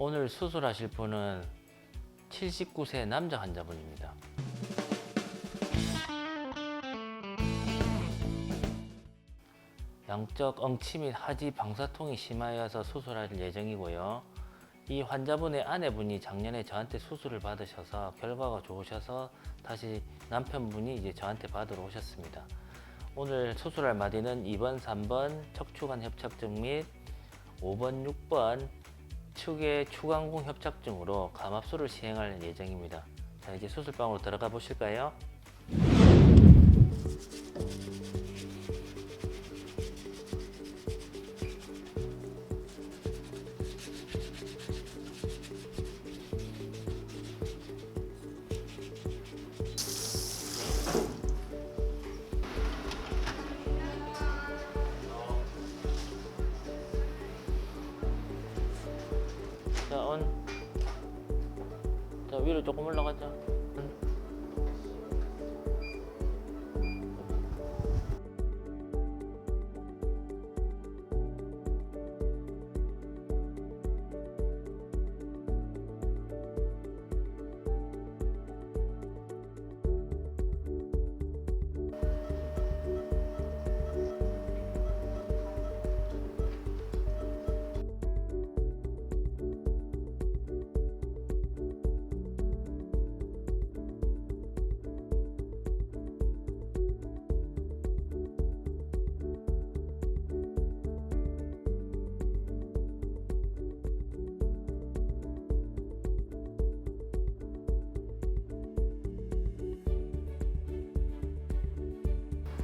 오늘 수술하실 분은 79세 남자 환자분입니다. 양적 엉치 및 하지 방사통이 심하여서 수술할 예정이고요. 이 환자분의 아내분이 작년에 저한테 수술을 받으셔서 결과가 좋으셔서 다시 남편분이 이제 저한테 받으러 오셨습니다. 오늘 수술할 마디는 2번, 3번 척추관 협착증 및 5번, 6번 축의 추간공 협착증으로 감압술을 시행할 예정입니다. 자, 이제 수술방으로 들어가 보실까요? 자, 온. 자, 위로 조금 올라가자.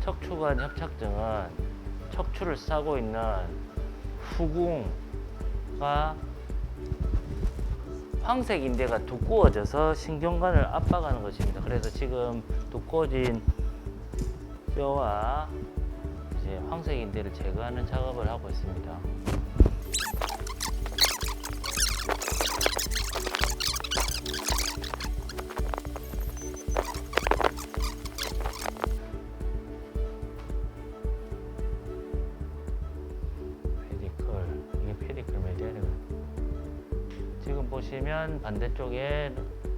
척추관 협착증은 척추를 싸고 있는 후궁과 황색 인대가 두꺼워져서 신경관을 압박하는 것입니다. 그래서 지금 두꺼워진 뼈와 이제 황색 인대를 제거하는 작업을 하고 있습니다. 보시면 반대쪽에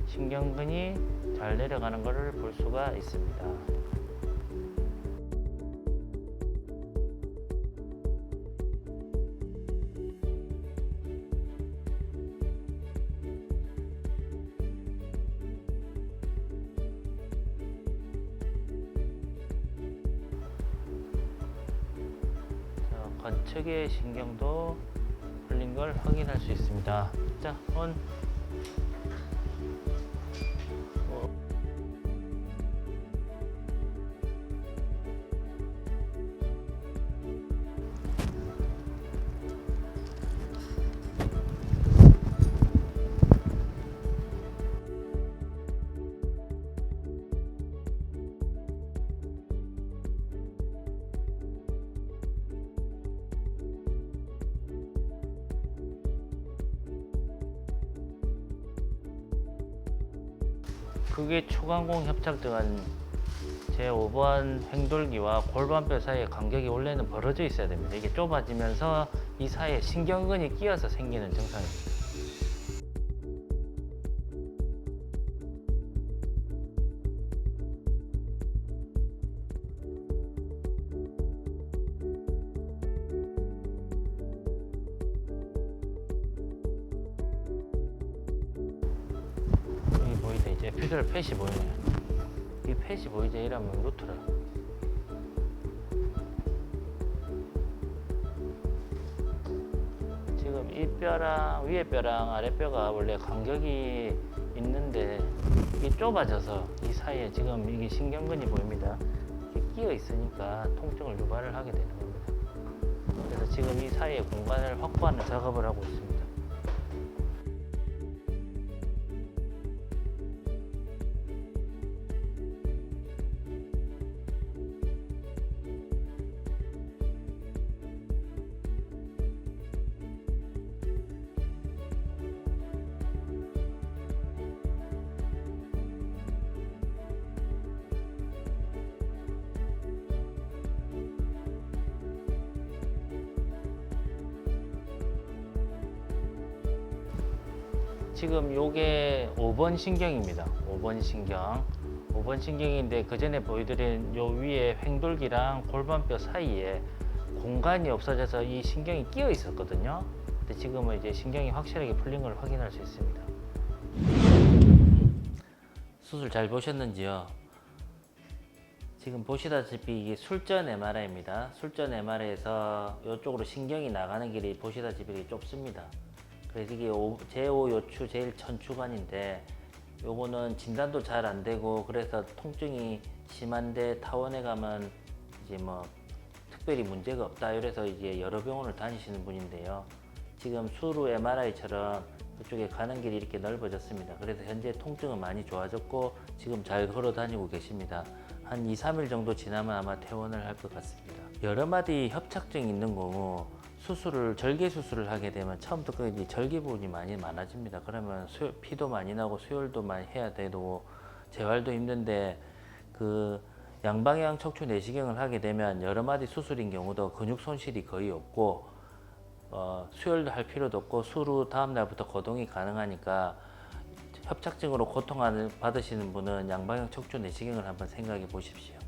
신경근이 잘 내려가는 것을 볼 수가 있습니다. 자, 관측의 신경도 걸 확인할 수 있습니다. 자, 온. 그게 추간공 협착증은 제5번 횡돌기와 골반뼈 사이의 간격이 원래는 벌어져 있어야 됩니다. 이게 좁아지면서 이 사이에 신경근이 끼어서 생기는 증상입니다. 이제 에피dural 팻이 보이네요. 이 팻이 보이죠? 이러면 루트라. 지금 이 뼈랑 위에 뼈랑 아래 뼈가 원래 간격이 있는데 이게 좁아져서 이 사이에 지금 이게 신경근이 보입니다. 끼어 있으니까 통증을 유발을 하게 되는 겁니다. 그래서 지금 이 사이에 공간을 확보하는 작업을 하고 있습니다. 지금 요게 5번 신경입니다. 5번 신경. 5번 신경인데 그 전에 보여드린 요 위에 횡돌기랑 골반뼈 사이에 공간이 없어져서 이 신경이 끼어 있었거든요. 근데 지금은 이제 신경이 확실하게 풀린 걸 확인할 수 있습니다. 수술 잘 보셨는지요? 지금 보시다시피 이게 술전 MRI입니다. 술전 MRI에서 이쪽으로 신경이 나가는 길이 보시다시피 좁습니다. 그래서 이게 오- 제5 요추 제일 천추관인데 요거는 진단도 잘 안 되고 그래서 통증이 심한데 타원에 가면 이제 뭐 특별히 문제가 없다 이래서 이제 여러 병원을 다니시는 분인데요. 지금 수루 MRI처럼 이쪽에 가는 길이 이렇게 넓어졌습니다. 그래서 현재 통증은 많이 좋아졌고 지금 잘 걸어 다니고 계십니다. 한 2, 3일 정도 지나면 아마 퇴원을 할 것 같습니다. 여러 마디 협착증이 있는 경우 수술을 절개 수술을 하게 되면 처음부터 끝까지 절개 부분이 많이 많아집니다. 그러면 수- 피도 많이 나고 수혈도 많이 해야 되고 재활도 힘든데 그 양방향 척추 내시경을 하게 되면 여러 마디 수술인 경우도 근육 손실이 거의 없고 어, 수혈도 할 필요도 없고 수루 다음 날부터 거동이 가능하니까 협착증으로 고통 받으시는 분은 양방향 척추 내시경을 한번 생각해 보십시오.